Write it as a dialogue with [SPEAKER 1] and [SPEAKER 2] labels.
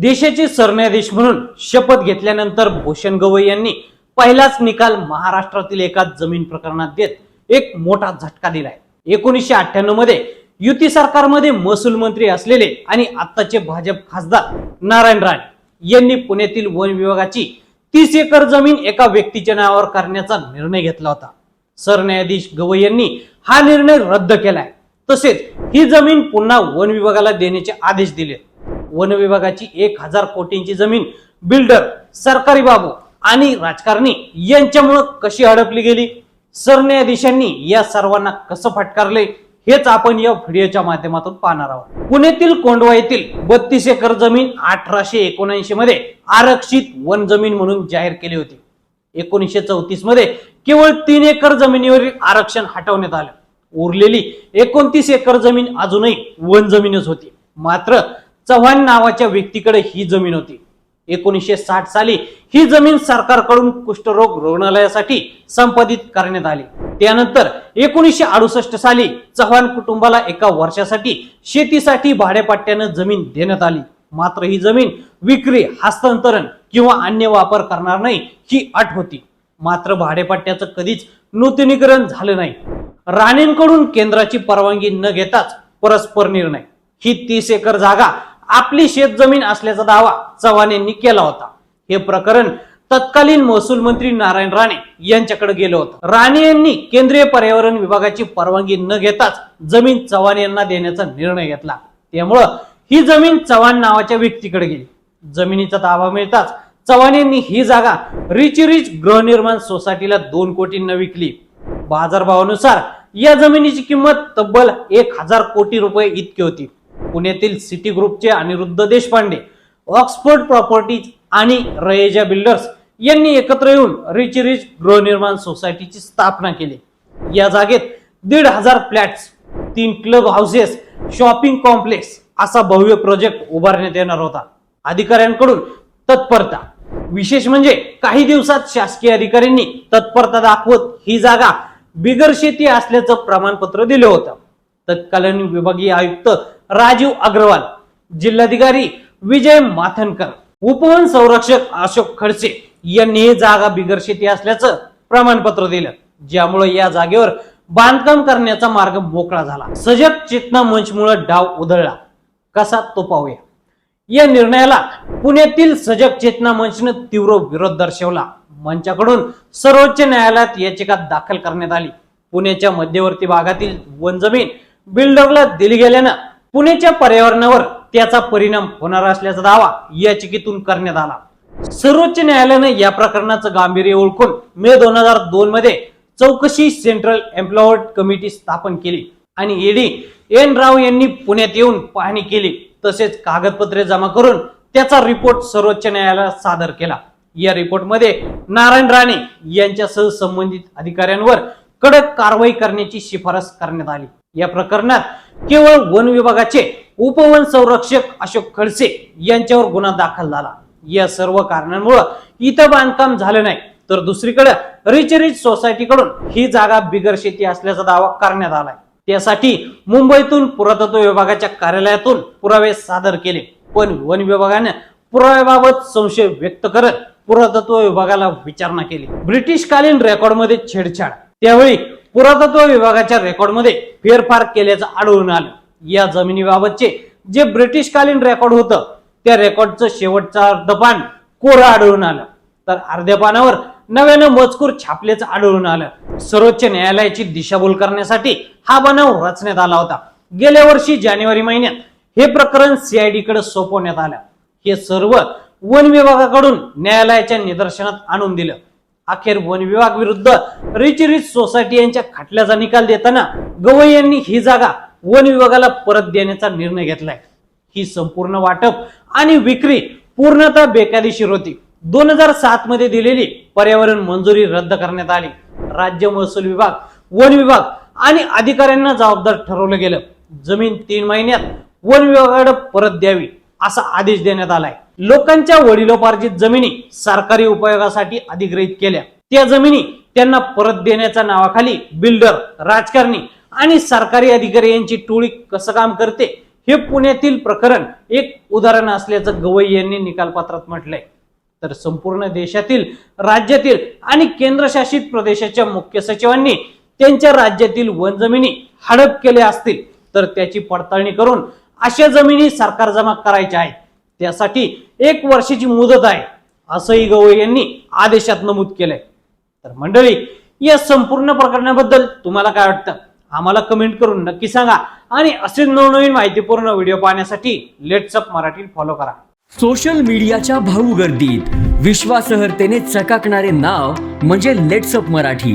[SPEAKER 1] देशाचे सरन्यायाधीश म्हणून शपथ घेतल्यानंतर भूषण गवई यांनी पहिलाच निकाल महाराष्ट्रातील एका जमीन प्रकरणात देत एक मोठा झटका दिलाय. एकोणीसशे अठ्ठ्याण्णवमध्ये युती सरकारमध्ये महसूल मंत्री असलेले आणि आत्ताचे भाजप खासदार नारायण राणे यांनी पुण्यातील वन विभागाची तीस एकर जमीन एका व्यक्तीच्या नावावर करण्याचा निर्णय घेतला होता. सरन्यायाधीश गवई यांनी हा निर्णय रद्द केलाय. तसेच ही जमीन पुन्हा वन विभागाला देण्याचे आदेश दिले वन विभागाची एक हजार कोटींची जमीन बिल्डर सरकारी बाबू आणि राजकारणी यांच्यामुळं कशी हडपली गेली? सरन्यायाधीशांनी या सर्वांना कसं फटकारले? हेच आपण या व्हिडिओच्या माध्यमातून पाहणार आहोत. पुण्यातील कोंडवा येथील बत्तीस एकर जमीन अठराशे एकोणऐंशी मध्ये आरक्षित वन जमीन म्हणून जाहीर केली होती. एकोणीसशे चौतीसमध्ये केवळ तीन एकर जमिनीवरील आरक्षण हटवण्यात आलं. उरलेली एकोणतीस एकर जमीन अजूनही वन जमीनच होती. मात्र चव्हाण नावाच्या व्यक्तीकडे ही जमीन होती. एकोणीसशे साठ साली ही जमीन सरकारकडून कुष्ठरोग रुग्णालयासाठी संपादित करण्यात आली. त्यानंतर एकोणीसशे अडुसष्ट साली चव्हाण कुटुंबाला एका वर्षासाठी शेतीसाठी भाडेपट्ट्यानं जमीन देण्यात आली. मात्र ही जमीन विक्री हस्तांतरण किंवा अन्य वापर करणार नाही ही अट होती. मात्र भाडेपट्ट्याचं कधीच नूतनीकरण झालं नाही. राणेंकडून केंद्राची परवानगी न घेताच परस्पर निर्णय. ही तीस एकर जागा आपली शेतजमीन असल्याचा दावा चव्हाण यांनी केला होता. हे प्रकरण तत्कालीन महसूल मंत्री नारायण राणे यांच्याकडे गेलं होतं. राणे यांनी केंद्रीय पर्यावरण विभागाची परवानगी न घेताच जमीन चव्हाण यांना देण्याचा निर्णय घेतला. त्यामुळं ही जमीन चव्हाण नावाच्या व्यक्तीकडे गेली. जमिनीचा ताबा मिळताच चव्हाण यांनी ही जागा रिच रिच गृहनिर्माण सोसायटीला दोन कोटींना विकली. बाजारभावानुसार या जमिनीची किंमत तब्बल एक हजार कोटी रुपये इतकी होती. पुण्यातील सिटी ग्रुपचे अनिरुद्ध देशपांडे ऑक्सफोर्ड प्रॉपर्टीज आणि रयेजा बिल्डर्स यांनी एकत्र येऊन रिच रिच गृहनिर्माण सोसायटीची स्थापना केली. या जागेत दीड हजार फ्लॅट्स तीन क्लब हाऊसेस शॉपिंग कॉम्प्लेक्स असा भव्य प्रोजेक्ट उभारण्यात येणार होता. अधिकाऱ्यांकडून तत्परता. विशेष म्हणजे काही दिवसात शासकीय अधिकाऱ्यांनी तत्परता दाखवत ही जागा बिगर शेती असल्याचं प्रमाणपत्र दिलं होतं. तत्कालीन विभागीय आयुक्त राजीव अग्रवाल जिल्हाधिकारी विजय माथनकर उपवन संरक्षक अशोक खडसे यांनी ही जागा बिगर शेती असल्याचं प्रमाणपत्र दिलं. ज्यामुळे या जागेवर बांधकाम करण्याचा मार्ग मोकळा झाला. सजग चेतना मंचमुळे डाव उधळला. कसा तो पाहूया. या निर्णयाला पुण्यातील सजग चेतना मंचनं तीव्र विरोध दर्शवला. मंचाकडून सर्वोच्च न्यायालयात याचिका दाखल करण्यात आली. पुण्याच्या मध्यवर्ती भागातील वन जमीन बिल्डरला दिली गेल्यानं पुण्याच्या पर्यावरणावर त्याचा परिणाम होणार असल्याचा दावा याचिकेतून करण्यात आला. सर्वोच्च न्यायालयाने या प्रकरणाचं गांभीर्य ओळखून मे दोन हजार दोन मध्ये चौकशी सेंट्रल एम्प्लॉयड कमिटी स्थापन केली आणि ईडी एन राव यांनी पुण्यात येऊन पाहणी केली. तसेच कागदपत्रे जमा करून त्याचा रिपोर्ट सर्वोच्च न्यायालयात सादर केला. या रिपोर्टमध्ये नारायण राणे यांच्यासह संबंधित अधिकाऱ्यांवर कडक कारवाई करण्याची शिफारस करण्यात आली. या प्रकरणात केवळ वन विभागाचे उपवन संरक्षक अशोक खडसे यांच्यावर गुन्हा दाखल झाला. या सर्व कारणांमुळे इथं बांधकाम झालं नाही तर दुसरीकडे रिचरिच सोसायटीकडून ही जागा बिगर शेती असल्याचा दावा करण्यात आलाय. त्यासाठी मुंबईतून पुरातत्व विभागाच्या कार्यालयातून पुरावे सादर केले पण वन विभागाने पुराव्याबाबत संशय व्यक्त करत पुरातत्व विभागाला विचारणा केली. ब्रिटिशकालीन रेकॉर्डमध्ये छेडछाड. त्यावेळी पुरातत्व विभागाच्या रेकॉर्डमध्ये फेरफार केल्याचं आढळून आलं. या जमिनीबाबतचे जे ब्रिटिशकालीन रेकॉर्ड होतं त्या रेकॉर्डचं शेवटचं अर्धपान कोरं आढळून आलं. तर अर्ध्या पानावर नव्यानं मजकूर छापल्याचं आढळून आलं. सर्वोच्च न्यायालयाची दिशाभूल करण्यासाठी हा बनाव रचण्यात आला होता. गेल्या वर्षी जानेवारी महिन्यात हे प्रकरण सीआयडी कडे सोपवण्यात आलं. हे सर्व वन विभागाकडून न्यायालयाच्या निदर्शनात आणून दिलं. अखेर वन विभाग विरुद्ध रिच रिच सोसायटी यांच्या खटल्याचा निकाल देताना गवई यांनी ही जागा वन विभागाला परत देण्याचा निर्णय घेतलाय. ही संपूर्ण वाटप आणि विक्री पूर्णतः बेकायदेशीर होती. दोन हजार सात मध्ये दिलेली पर्यावरण मंजुरी रद्द करण्यात आली. राज्य महसूल विभाग वन विभाग आणि अधिकाऱ्यांना जबाबदार ठरवलं गेलं. जमीन तीन महिन्यात वन विभागाकडे परत द्यावी असा आदेश देण्यात आलाय. लोकांच्या वडिलोपार्जित जमिनी सरकारी उपयोगासाठी अधिग्रहित केल्या. त्या जमिनी त्यांना परत देण्याच्या नावाखाली बिल्डर राजकारणी आणि सरकारी अधिकारी यांची टोळी कसं काम करते हे पुण्यातील प्रकरण एक उदाहरण असल्याचं गवई यांनी निकालपत्रात म्हटलंय. तर संपूर्ण देशातील राज्यातील आणि केंद्रशासित प्रदेशाच्या मुख्य सचिवांनी त्यांच्या राज्यातील वन जमिनी हडप केल्या असतील. तर त्याची पडताळणी करून अशा जमिनी सरकार जमा करायच्या आहेत. त्यासाठी एक वर्षाची मुदत आहे असंही गवई यांनी आदेशात नमूद केलंय. तर मंडळी या संपूर्ण प्रकरणाबद्दल तुम्हाला काय वाटतं? आम्हाला कमेंट करून नक्की सांगा. आणि असे नवनवीन माहितीपूर्ण व्हिडिओ पाहण्यासाठी लेट्सअप मराठी फॉलो करा.
[SPEAKER 2] सोशल मीडियाच्या भाऊ गर्दीत विश्वासहर्तेने चकाकणारे नाव म्हणजे लेट्सअप मराठी.